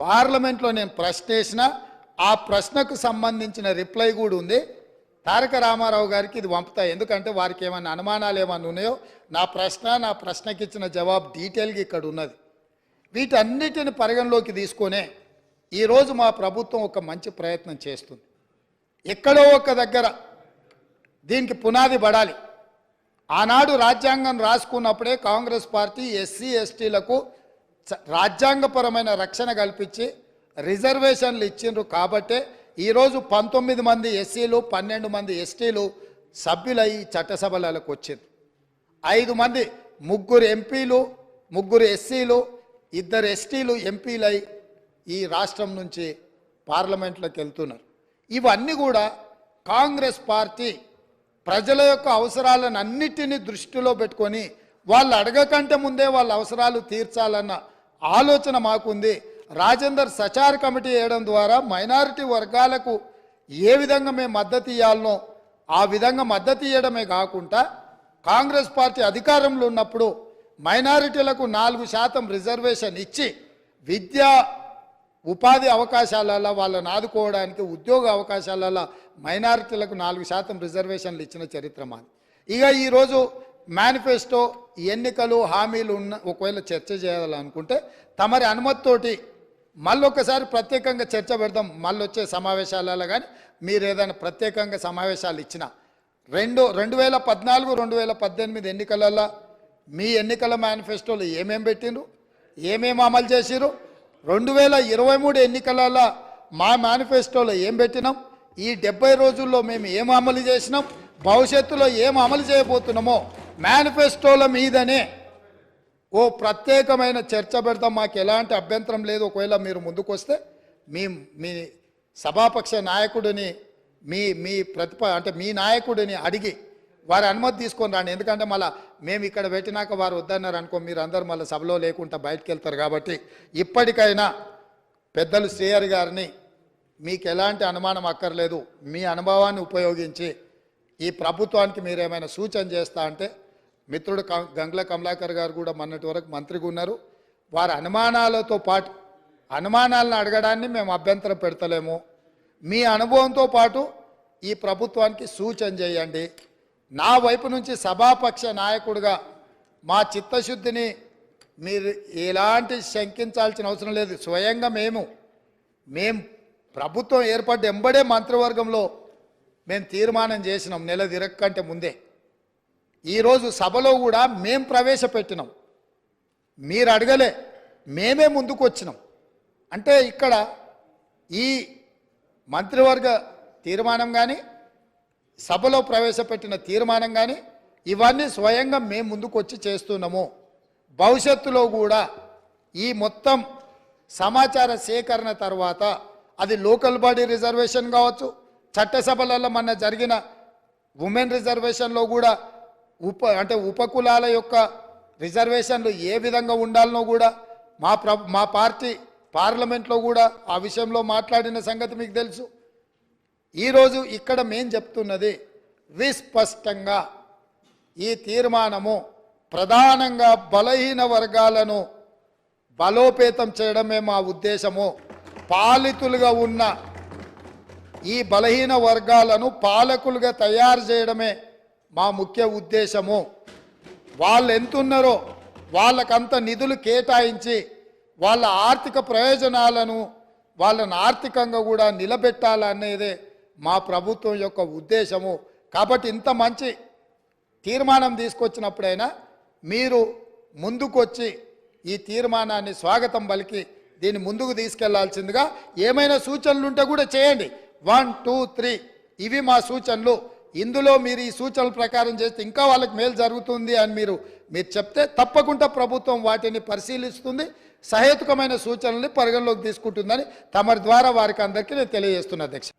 పార్లమెంట్లో నేను ప్రశ్న వేసిన ఆ ప్రశ్నకు సంబంధించిన రిప్లై కూడా ఉంది. తారక రామారావు గారికి ఇది పంపుతాయి ఎందుకంటే వారికి ఏమైనా అనుమానాలు ఏమైనా ఉన్నాయో నా ప్రశ్న నా ప్రశ్నకి ఇచ్చిన జవాబు డీటెయిల్గా ఇక్కడ ఉన్నది. వీటన్నిటిని పరిగణలోకి తీసుకొనే ఈరోజు మా ప్రభుత్వం ఒక మంచి ప్రయత్నం చేస్తుంది. ఎక్కడో ఒక దగ్గర దీనికి పునాది పడాలి. ఆనాడు రాజ్యాంగం రాసుకున్నప్పుడే కాంగ్రెస్ పార్టీ ఎస్సీ ఎస్టీలకు రాజ్యాంగపరమైన రక్షణ కల్పించి రిజర్వేషన్లు ఇచ్చిండ్రు కాబట్టే ఈరోజు పంతొమ్మిది మంది ఎస్సీలు పన్నెండు మంది ఎస్టీలు సభ్యులై చట్టసభలకు వచ్చింది ఐదు మంది ముగ్గురు ఎంపీలు ముగ్గురు ఎస్సీలు ఇద్దరు ఎస్టీలు ఎంపీలై ఈ రాష్ట్రం నుంచి పార్లమెంట్లోకి వెళ్తున్నారు. ఇవన్నీ కూడా కాంగ్రెస్ పార్టీ ప్రజల యొక్క అవసరాలను అన్నిటినీ దృష్టిలో పెట్టుకొని వాళ్ళు అడగకంటే ముందే వాళ్ళ అవసరాలు తీర్చాలన్న ఆలోచన మాకుంది. రాజేందర్ సచార్ కమిటీ వేయడం ద్వారా మైనారిటీ వర్గాలకు ఏ విధంగా మేము మద్దతు ఇవ్వాలనో ఆ విధంగా మద్దతు ఇవ్వడమే కాకుండా కాంగ్రెస్ పార్టీ అధికారంలో ఉన్నప్పుడు మైనారిటీలకు నాలుగు శాతం రిజర్వేషన్ ఇచ్చి విద్యా ఉపాధి అవకాశాలలో వాళ్ళని ఆదుకోవడానికి ఉద్యోగ అవకాశాలలో మైనారిటీలకు నాలుగు శాతం రిజర్వేషన్లు ఇచ్చిన చరిత్ర మాది. ఇక ఈరోజు మేనిఫెస్టో ఎన్నికలు హామీలు ఉన్న ఒకవేళ చర్చ చేయాలనుకుంటే తమరి అనుమతితోటి మళ్ళొకసారి ప్రత్యేకంగా చర్చ పెడదాం మళ్ళీ వచ్చే సమావేశాలలో కానీ మీరు ఏదైనా ప్రత్యేకంగా సమావేశాలు ఇచ్చినా. రెండు రెండు వేల పద్నాలుగు రెండు వేల పద్దెనిమిది ఎన్నికలలో మీ ఎన్నికల మేనిఫెస్టోలు ఏమేం పెట్టిండ్రు? ఏమేమి అమలు చేసిరు రెండు వేల ఇరవై మూడు ఎన్నికలలో మా మేనిఫెస్టోలో ఏం పెట్టినాం? ఈ డెబ్బై రోజుల్లో మేము ఏం అమలు చేసినాం? భవిష్యత్తులో ఏం అమలు చేయబోతున్నామో మేనిఫెస్టోల మీదనే ఓ ప్రత్యేకమైన చర్చ పెడతాం. మాకు ఎలాంటి అభ్యంతరం లేదు. ఒకవేళ మీరు ముందుకొస్తే మీ మీ సభాపక్ష నాయకుడిని మీ మీ ప్రతిప అంటే మీ నాయకుడిని అడిగి వారి అనుమతి తీసుకొని రాండి. ఎందుకంటే మళ్ళీ మేము ఇక్కడ పెట్టినాక వారు వద్దన్నారు అనుకో మీరు అందరు మళ్ళీ సభలో లేకుండా బయటకు వెళ్తారు కాబట్టి ఇప్పటికైనా పెద్దలు శ్రేయర్ గారిని మీకు ఎలాంటి అనుమానం అక్కర్లేదు. మీ అనుభవాన్ని ఉపయోగించి ఈ ప్రభుత్వానికి మీరు ఏమైనా సూచన చేస్తా అంటే మిత్రుడు గంగుల గంగ్ల కమలాకర్ గారు కూడా మొన్నటి వరకు మంత్రిగా ఉన్నారు. వారి అనుమానాలతో పాటు అనుమానాలను అడగడాన్ని మేము అభ్యంతరం పెడతలేము. మీ అనుభవంతో పాటు ఈ ప్రభుత్వానికి సూచన చేయండి. నా వైపు నుంచి సభాపక్ష నాయకుడిగా మా చిత్తశుద్ధిని మీరు ఎలాంటి శంకించాల్సిన అవసరం లేదు. స్వయంగా మేము మేము ప్రభుత్వం ఏర్పడ్డ ఎంబడే మంత్రివర్గంలో మేము తీర్మానం చేసినాం. నెల తిరగకంటే ముందే. ఈరోజు సభలో కూడా మేం ప్రవేశపెట్టినాం. మీరు అడగలే మేమే ముందుకు వచ్చినాం. అంటే ఇక్కడ ఈ మంత్రివర్గ తీర్మానం కానీ సభలో ప్రవేశపెట్టిన తీర్మానం కానీ ఇవన్నీ స్వయంగా మేము ముందుకు వచ్చి చేస్తున్నాము. భవిష్యత్తులో కూడా ఈ మొత్తం సమాచార సేకరణ తర్వాత అది లోకల్ బాడీ రిజర్వేషన్ కావచ్చు చట్టసభలలో మొన్న జరిగిన ఉమెన్ రిజర్వేషన్లో కూడా ఉప అంటే ఉపకులాల యొక్క రిజర్వేషన్లు ఏ విధంగా ఉండాలనో కూడా మా ప్ర మా పార్టీ పార్లమెంట్లో కూడా ఆ విషయంలో మాట్లాడిన సంగతి మీకు తెలుసు. ఈరోజు ఇక్కడ మేం చెప్తున్నది విస్పష్టంగా ఈ తీర్మానము ప్రధానంగా బలహీన వర్గాలను బలోపేతం చేయడమే మా ఉద్దేశము. పాలితులుగా ఉన్న ఈ బలహీన వర్గాలను పాలకులుగా తయారు చేయడమే మా ముఖ్య ఉద్దేశము వాళ్ళు ఎంతున్నారో వాళ్ళకంత నిధులు కేటాయించి వాళ్ళ ఆర్థిక ప్రయోజనాలను వాళ్ళను ఆర్థికంగా కూడా నిలబెట్టాలనేదే మా ప్రభుత్వం యొక్క ఉద్దేశము. కాబట్టి ఇంత మంచి తీర్మానం తీసుకొచ్చినప్పుడైనా మీరు ముందుకొచ్చి ఈ తీర్మానాన్ని స్వాగతం పలికి దీన్ని ముందుకు తీసుకెళ్ళాల్సిందిగా ఏమైనా సూచనలు ఉంటే కూడా చేయండి. One two three. ఇవి మా సూచనలు. ఇందులో మీరు ఈ సూచనల ప్రకారం చేస్తే ఇంకా వాళ్ళకి మేలు జరుగుతుంది అని మీరు మీరు చెప్తే తప్పకుండా ప్రభుత్వం వాటిని పరిశీలిస్తుంది సహేతుకమైన సూచనల్ని పరిగణలోకి తీసుకుంటుందని తమరి ద్వారా వారికి అందరికీ నేను తెలియజేస్తున్నా అధ్యక్ష.